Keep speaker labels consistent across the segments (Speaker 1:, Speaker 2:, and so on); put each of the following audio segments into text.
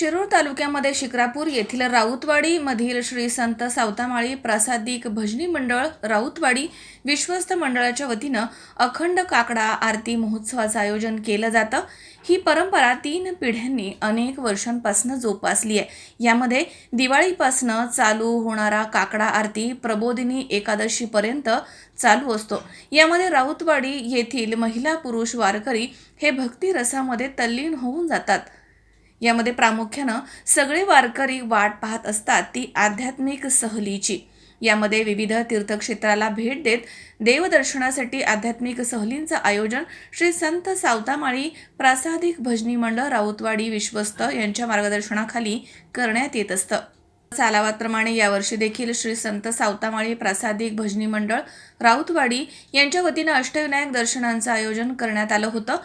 Speaker 1: शिरूर तालुक्यामध्ये शिक्रापूर येथील राऊतवाडी मधील श्री संत सावतामाळी प्रासादिक भजनी मंडळ राऊतवाडी विश्वस्त मंडळाच्या वतीनं अखंड काकडा आरती महोत्सवाचं आयोजन केलं जातं. ही परंपरा तीन पिढ्यांनी अनेक वर्षांपासून जोपासली आहे. यामध्ये दिवाळीपासनं चालू होणारा काकडा आरती प्रबोधिनी एकादशीपर्यंत चालू असतो. यामध्ये राऊतवाडी येथील महिला पुरुष वारकरी हे भक्ती रसामध्ये तल्लीन होऊन जातात. यामध्ये प्रामुख्यानं सगळे वारकरी वाट पाहत असतात ती आध्यात्मिक सहलीची. यामध्ये विविध तीर्थक्षेत्राला भेट देत देवदर्शनासाठी आध्यात्मिक सहलींचं आयोजन श्री संत सावतामाळी प्रासादिक भजनी मंडळ राऊतवाडी विश्वस्त यांच्या मार्गदर्शनाखाली करण्यात येत असतं. सालावादप्रमाणे यावर्षी देखील श्री संत सावतामाळी प्रासादिक भजनी मंडळ राऊतवाडी यांच्या वतीनं अष्टविनायक दर्शनांचं आयोजन करण्यात आलं होतं.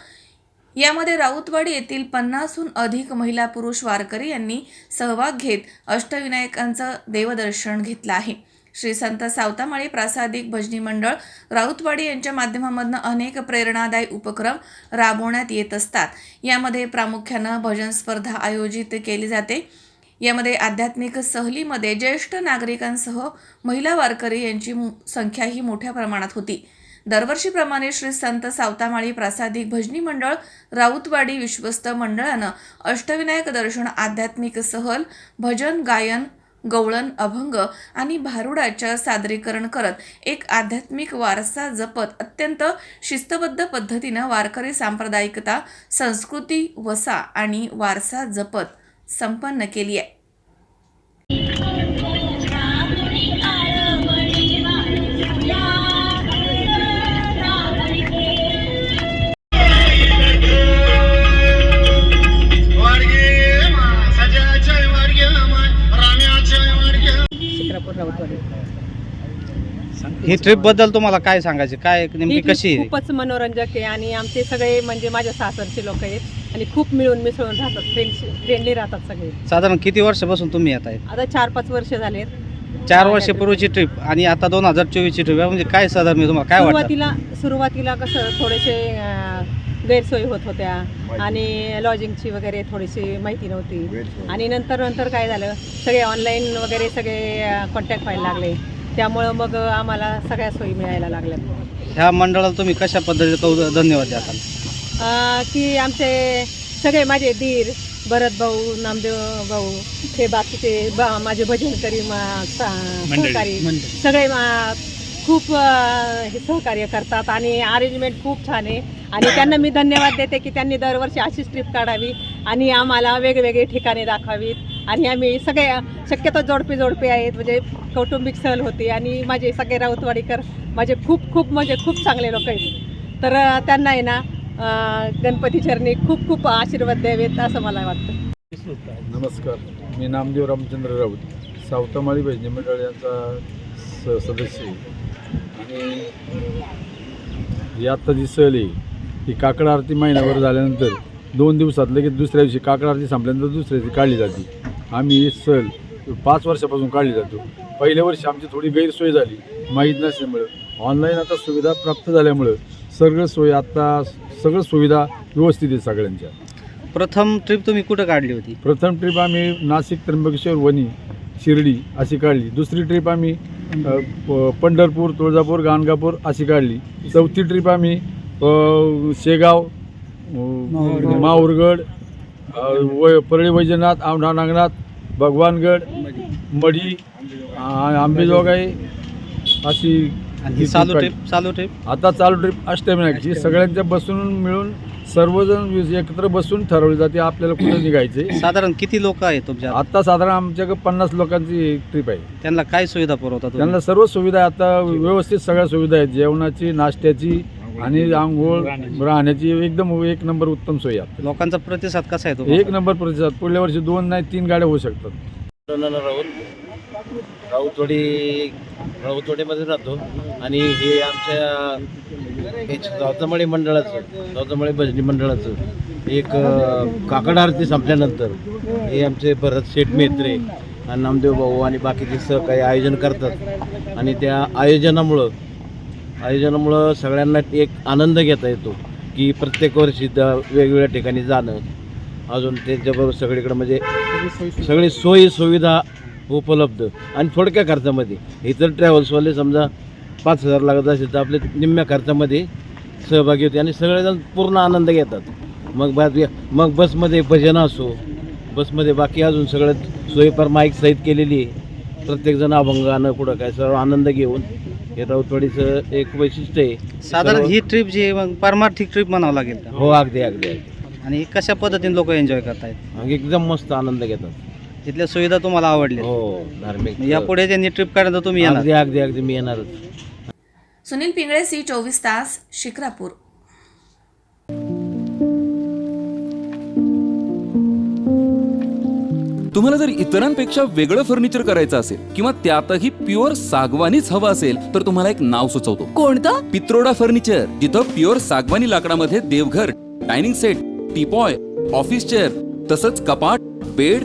Speaker 1: यामध्ये राऊतवाडी येथील पन्नासहून अधिक महिला पुरुष वारकरी यांनी सहभाग घेत अष्टविनायकांचं देवदर्शन घेतलं आहे. श्री संत सावतामाळी प्रासादिक भजनी मंडळ राऊतवाडी यांच्या माध्यमामधनं अनेक प्रेरणादायी उपक्रम राबवण्यात येत असतात. यामध्ये प्रामुख्यानं भजन स्पर्धा आयोजित केली जाते. यामध्ये आध्यात्मिक सहलीमध्ये ज्येष्ठ नागरिकांसह महिला वारकरी यांची मु- संख्याही मोठ्या प्रमाणात होती. दरवर्षीप्रमाणे श्री संत सावतामाळी प्रासादिक भजनी मंडळ राऊतवाडी विश्वस्त मंडळानं अष्टविनायक दर्शन आध्यात्मिक सहल भजन गायन गवळण अभंग आणि भारुडाच्या सादरीकरण करत एक आध्यात्मिक वारसा जपत अत्यंत शिस्तबद्ध पद्धतीनं वारकरी सांप्रदायिकता संस्कृती वसा आणि वारसा जपत संपन्न केली आहे.
Speaker 2: ही ट्रिपबद्दल तुम्हाला काय सांगायचे? काय नेमकी कशी आहे?
Speaker 3: खूपच मनोरंजक आहे आणि आमचे सगळे म्हणजे माझ्या सासरचे लोक आहेत आणि खूप मिळून मिसळून राहतात फ्रेंड्स फ्रेंडली राहतात सगळे.
Speaker 2: साधारण किती वर्षापासून तुम्ही येत आहे
Speaker 3: आता चार पाच वर्ष झालेत.
Speaker 2: चार वर्षापूर्वीची ट्रिप आणि आता दोन हजार चोवीसची ट्रिप म्हणजे काय साधारण मी तुम्हाला काय वाटतं?
Speaker 3: सुरुवातीला सुरुवातीला कसं थोडेसे अं, गैरसोयी होत होत्या. आणि लॉजिंगची वगैरे थोडीशी माहिती नव्हती. आणि नंतर नंतर काय झालं? सगळे ऑनलाईन वगैरे सगळे कॉन्टॅक्ट व्हायला लागले. त्यामुळं मग आम्हाला सगळ्या सोयी मिळायला लागल्यात.
Speaker 2: ह्या मंडळाला तुम्ही कशा पद्धतीचा धन्यवाद द्याल?
Speaker 3: अं, की आमचे सगळे माझे दीर भरत भाऊ नामदेव भाऊ हे बाकीचे बा- माझे भजनकरी सहकारी सगळे मा- खूप हे सहकार्य करतात आणि अरेंजमेंट खूप छान आहे. आणि त्यांना मी धन्यवाद देते की त्यांनी दरवर्षी अशीच ट्रिप काढावी आणि आम्हाला वेगवेगळे ठिकाणे दाखवावीत. आणि आम्ही सगळे शक्यतो जोडपे जोडपे आहेत म्हणजे कौटुंबिक सहल होती आणि माझे सगळे राऊतवाडीकर माझे खूप खूप म्हणजे खूप चांगले लोक आहेत. तर त्यांना आहे ना गणपती चरणी खूप खूप आशीर्वाद द्यावेत असं मला वाटतं.
Speaker 4: नमस्कार. मी नामदेव रामचंद्र राऊत सावतामाळी भजनी मंडळ यांचा स सदस्य आणि ही आत्ता जी सहल आहे ही काकड आरती महिनाभर झाल्यानंतर दोन दिवसात लगेच दुसऱ्या दिवशी काकड आरती संपल्यानंतर दुसऱ्या दिवशी काढली जाते. आम्ही ही सहल पाच वर्षापासून काढली जातो. पहिल्या वर्षी आमची थोडी गैरसोय झाली माहीत नसल्यामुळं. ऑनलाईन आता सुविधा प्राप्त झाल्यामुळं सगळं सोय आत्ता सगळं सुविधा व्यवस्थित आहे सगळ्यांच्या.
Speaker 2: प्रथम ट्रिप तुम्ही कुठं काढली होती?
Speaker 4: प्रथम ट्रिप आम्ही नाशिक त्र्यंबकेश्वर वणी शिर्डी अशी काढली. दुसरी ट्रिप आम्ही अ, प- पंढरपूर तुळजापूर गाणगापूर अशी काढली. चौथी ट्रिप आम्ही अ, शेगाव अ, माहूरगड. अ, व परळी वैजनाथ औंढा नागनाथ भगवानगड मढी आ- आंबेजोगाई अशी
Speaker 2: आणि
Speaker 4: ही
Speaker 2: ही चालू ट्रिप चालू ट्रिप
Speaker 4: आता चालू ट्रिप अष्टविनायकची सगळ्यांच्या बसून मिळून सर्वजण एकत्र बसून ठरवली जाते आपल्याला कुठं निघायचे.
Speaker 2: साधारण किती लोक आहेत तुमच्या?
Speaker 4: आता साधारण आमच्याकडे पन्नास लोकांची ट्रिप आहे.
Speaker 2: त्यांना काय सुविधा पुरवता तुम्ही?
Speaker 4: त्यांना सर्व सुविधा आता व्यवस्थित सगळ्या सुविधा आहेत. जेवणाची नाश्त्याची आणि आंघोळ राहण्याची एकदम एक नंबर उत्तम सोयी आहे
Speaker 2: लोकांचा प्रतिसाद कसा आहे
Speaker 4: एक नंबर प्रतिसाद. पुढल्या वर्षी दोन नाही तीन गाड्या होऊ शकतात.
Speaker 5: राऊत राऊतवाडी राऊतवाडीमध्ये राहतो. आणि हे आमच्या सावतामाळी मंडळाचं सावतामाळी भजनी मंडळाचं एक काकड आरती संपल्यानंतर हे आमचे भरत शेठ मेत्रे आणि नामदेव भाऊ आणि बाकीचे सहकार्य आयोजन करतात. आणि त्या आयोजनामुळं आयोजनामुळं सगळ्यांना एक आनंद घेता येतो की प्रत्येक वर्षी द वेगवेगळ्या ठिकाणी जाणं अजून त्यांच्याबरोबर सगळीकडे म्हणजे सगळी सोयी सुविधा उपलब्ध. आणि थोडक्या खर्चामध्ये. इतर ट्रॅव्हल्सवाले समजा पाच हजार लागत असेल तर आपले निम्म्या खर्चामध्ये सहभागी होते आणि सगळेजण पूर्ण आनंद घेतात. मग बाद मग बसमध्ये भजन असो बसमध्ये बाकी अजून सगळं सोयीपार माईक सहित केलेली आहे. प्रत्येकजण अभंग गाणं कुठं काय सर्व आनंद घेऊन हे राऊतवाडीचं एक वैशिष्ट्य आहे.
Speaker 2: साधारण ही ट्रिप जी आहे मग पारमार्थिक ट्रिप म्हणावं लागेल
Speaker 5: हो अगदी अगदी अगदी.
Speaker 2: आणि कशा पद्धतीने लोक एन्जॉय करतायत?
Speaker 5: आणि एकदम मस्त आनंद घेतात.
Speaker 2: तिथल्या सुविधा तुम्हाला आवडल्या.
Speaker 5: हो धार्मिक.
Speaker 2: यापुढे त्यांनी ट्रिप काढायला तुम्ही येणार.
Speaker 5: अगदी अगदी अगदी मी येणारच.
Speaker 1: सुनील पिंगळे सी चोवीस तास शिक्रापूर
Speaker 6: तुम्हाला जर इतरांपेक्षा वेगळं फर्निचर करायचं असेल किंवा त्यातही प्युअर सागवानीच हवं असेल तर तुम्हाला एक नाव सुचवतो.
Speaker 7: कोणतं?
Speaker 6: पित्रोडा फर्निचर जिथं प्युअर सागवानी लाकडामध्ये देवघर dining set teapoy office chair तसंच कपाट bed